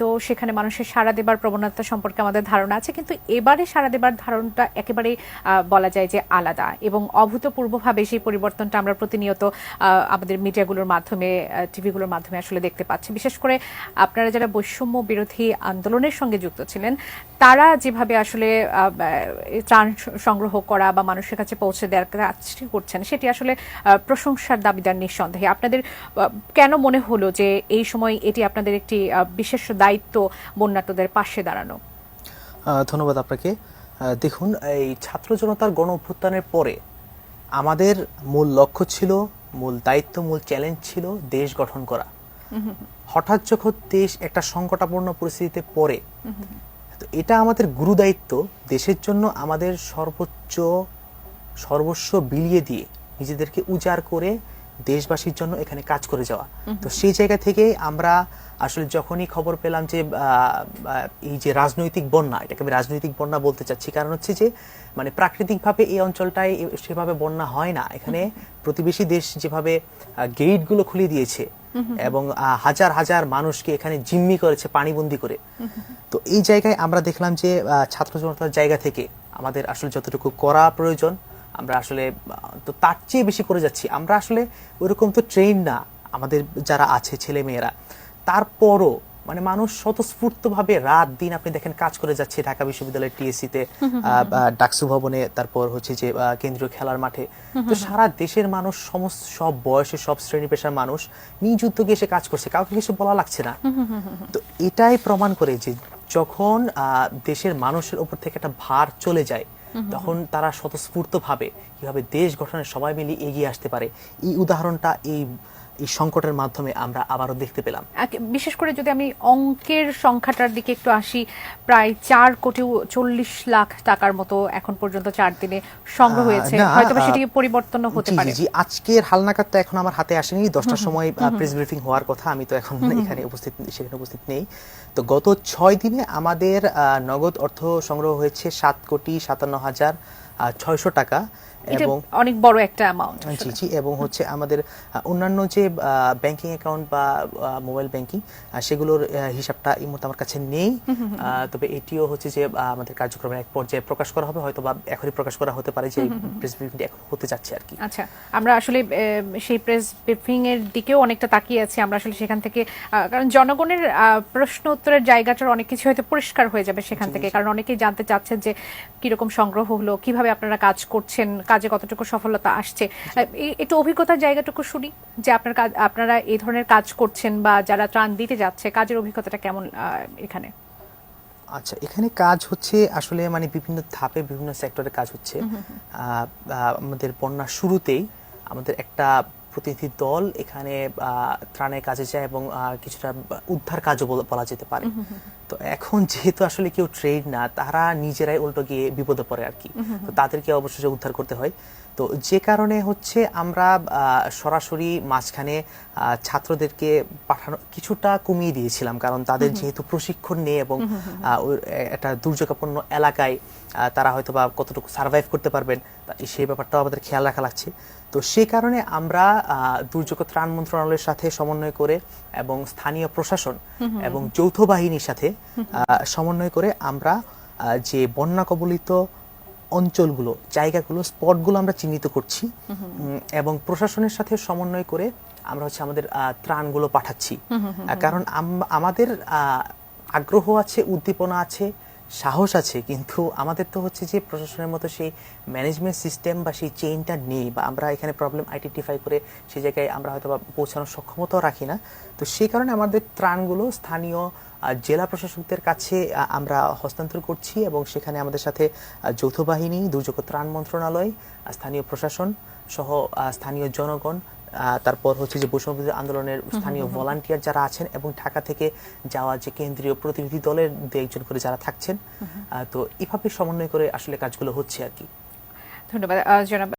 তো সেখানে মানুষের সাড়া দেবার প্রবণতা সম্পর্কে আমাদের ধারণা আছে, কিন্তু এবারে সাড়া দেবার ধারণটা একেবারে বলা যায় যে আলাদা এবং অভূতপূর্বভাবে সেই পরিবর্তনটা আমরা প্রতিনিয়ত আমাদের মিডিয়াগুলোর মাধ্যমে টিভিগুলোর মাধ্যমে আসলে দেখতে পাচ্ছি। বিশেষ করে আপনারা যারা বৈষম্য বিরোধী আন্দোলনের সঙ্গে যুক্ত ছিলেন, তারা যেভাবে আসলে ত্রাণ সংগ্রহ করা বা মানুষের কাছে পৌঁছে দেওয়ার কাজটি করছেন, সেটি আসলে প্রশংসার দাবিদার নিঃসন্দেহে। আপনাদের কেন মনে হলো যে এই সময় এটি আপনাদের একটি বিশেষ দায়িত্ব বন্যাটদের পাশে দাঁড়ানো। ধন্যবাদ আপনাকে। দেখুন, এই ছাত্র জনতার গণ অভ্যুত্থানের পরে আমাদের মূল লক্ষ্য ছিল, মূল দায়িত্ব, মূল চ্যালেঞ্জ ছিল দেশ গঠন করা। হঠাৎ যখন দেশ একটা সংকটাপন্ন পরিস্থিতিতে পড়ে, তো এটা আমাদের গুরু দায়িত্ব, দেশের জন্য আমাদের সর্বোচ্চ, সর্বস্ব বিলিয়ে দিয়ে নিজেদেরকে উজাড় করে দেশবাসীর জন্য এখানে কাজ করে যাওয়া। তো সেই জায়গা থেকে আমরা আসলে যখনই খবর পেলাম যে এই যে রাজনৈতিক বন্যা, এটাকে আমি রাজনৈতিক বন্যা বলতে চাচ্ছি, কারণ হচ্ছে যে মানে প্রাকৃতিকভাবে এই অঞ্চলটায় সেভাবে বন্যা হয় না। এখানে প্রতিবেশী দেশ যেভাবে গেটগুলো খুলে দিয়েছে এবং হাজার হাজার মানুষকে এখানে জিম্মি করেছে পানিবন্দি করে। তো এই জায়গায় আমরা দেখলাম যে ছাত্র জনতার জায়গা থেকে আমাদের আসলে যতটুকু করা প্রয়োজন আমরা আসলে, তো তার চেয়ে বেশি করে যাচ্ছি। আমরা আসলে ওইরকম তো ট্রেন না, আমাদের যারা আছে ছেলে মেয়েরা তারপরও মানে মানুষ স্বতঃস্ফূর্তভাবে রাত দিন আপনি দেখেন কাজ করে যাচ্ছে ঢাকা বিশ্ববিদ্যালয়ের টিএসসিতে ডাকসু ভবনে, তারপর হচ্ছে যে কেন্দ্রীয় খেলার মাঠে। তো সারা দেশের মানুষ, সমস্ত সব বয়সের সব শ্রেণি পেশার মানুষ নিজ উদ্যোগে এসে কাজ করছে। কাউকে কিছু বলা লাগছে না। তো এটাই প্রমাণ করে যে যখন দেশের মানুষের উপর থেকে একটা ভার চলে যায় তখন তারা স্বতঃস্ফূর্ত ভাবে কীভাবে দেশ গঠনে সবাই মিলে এগিয়ে আসতে পারে। এই উদাহরণটা এই এই সংকটের মাধ্যমে আমরা আবারও দেখতে পেলাম। বিশেষ করে যদি আমি অঙ্কের সংখ্যাটার দিকে একটু আসি প্রায় চার কোটি চল্লিশ লাখ টাকার মতো এখন পর্যন্ত চার দিনে সংগ্রহ হয়েছে। হয়তো আহ, সেটি পরিবর্তন হতে পারে। জি, আজকের হালনাগাদটা এখন আমার হাতে আসেনি। দশটার সময় প্রেস ব্রিফিং হওয়ার কথা আমি তো এখন এখানে উপস্থিত সেখানে উপস্থিত নেই। তো গত ছয় দিনে আমাদের আহ, নগদ অর্থ সংগ্রহ হয়েছে সাত কোটি সাতান্ন হাজার ছয়শো টাকা এবং অনেক বড় একটা অ্যামাউন্ট জি জি এবং হচ্ছে আমাদের অন্যান্য যে ব্যাংকিং অ্যাকাউন্ট বা মোবাইল ব্যাংকিং সেগুলোর হিসাবটা এই মুহূর্তে আমার কাছে নেই। তবে এটিও হচ্ছে যে আমাদের কার্যক্রমের এক পর্যায়ে প্রকাশ করা হবে হয়তো বা এখনই প্রকাশ করা হতে পারে যে প্রেস ব্রিফিংটি এখন হতে যাচ্ছে আর কি। আচ্ছা আমরা আসলে সেই প্রেস ব্রিফিং এর দিকেও অনেকটা তাকিয়ে আছি আমরা আসলে সেখান থেকে কারণ জনগণের আহ, প্রশ্ন উত্তরের জায়গাটার অনেক কিছু হয়তো পরিষ্কার হয়ে যাবে সেখান থেকে কারণ অনেকেই জানতে চাচ্ছেন যে কীরকম সংগ্রহ হলো কীভাবে আপনারা কাজ করছেন কাজে কতটুকু সফলতা আসছে। একটু অভিজ্ঞতার জায়গাটুকু শুনি যে আপনার কাজ আপনারা এই ধরনের কাজ করছেন বা যারা ত্রাণ দিতে যাচ্ছে কাজের অভিজ্ঞতাটা কেমন এখানে? আচ্ছা এখানে কাজ হচ্ছে আসলে মানে বিভিন্ন ধাপে বিভিন্ন সেক্টরে কাজ হচ্ছে। আমাদের বন্যার শুরুতেই আমাদের একটা প্রতিনিধি দল এখানে ত্রাণের কাজে যায় এবং কিছুটা উদ্ধার কাজও বলা- যেতে পারে। এখন যেহেতু আসলে কেউ ট্রেড না, তারা নিজেরাই উল্টো গিয়ে বিপদে পড়ে আর কি। তো তাদেরকে অবশ্যই উদ্ধার করতে হয়। তো যে কারণে হচ্ছে আমরা সরাসরি মাঝখানে ছাত্রদেরকে পাঠানো, কিছুটা কমিয়ে দিয়েছিলাম। কারণ তাদের যেহেতু প্রশিক্ষণ নেই এবং একটা দুর্যোগাপন্ন এলাকায় তারা হয়তো বা কতটুকু সার্ভাইভ করতে পারবেন সেই ব্যাপারটাও আমাদের খেয়াল রাখা লাগছে। তো সে কারণে আমরা দুর্যোগ ত্রাণ মন্ত্রণালয়ের সাথে সমন্বয় করে এবং স্থানীয় প্রশাসন এবং যৌথ বাহিনীর সাথে সমন্বয় করে আমরা যে বন্যা কবলিত অঞ্চলগুলো জায়গাগুলো স্পটগুলো আমরা চিহ্নিত করছি। এবং প্রশাসনের সাথে সমন্বয় করে আমরা হচ্ছে আমাদের ত্রাণগুলো পাঠাচ্ছি। কারণ আম- আমাদের আহ, আগ্রহ আছে উদ্দীপনা আছে সাহস আছে, কিন্তু আমাদের তো হচ্ছে যে প্রশাসনের মতো সেই ম্যানেজমেন্ট সিস্টেম বা সেই চেইনটা নেই বা আমরা এখানে প্রবলেম আইডেন্টিফাই করে সেই জায়গায় আমরা হয়তো বা পৌঁছানোর সক্ষমতাও রাখি না। তো সেই কারণে আমাদের ত্রাণগুলো স্থানীয় জেলা প্রশাসকদের কাছে আমরা হস্তান্তর করছি এবং সেখানে আমাদের সাথে যৌথ বাহিনী, দুর্যোগ ত্রাণ মন্ত্রণালয় স্থানীয় প্রশাসন সহ স্থানীয় জনগণ তারপর হচ্ছে যে বৈষম্য আন্দোলনের স্থানীয় ভলান্টিয়ার যারা আছেন এবং ঢাকা থেকে যাওয়া যে কেন্দ্রীয় প্রতিনিধি দলের দু একজন করে যারা থাকছেন তো এভাবে সমন্বয় করে আসলে কাজগুলো হচ্ছে আর কি। ধন্যবাদ।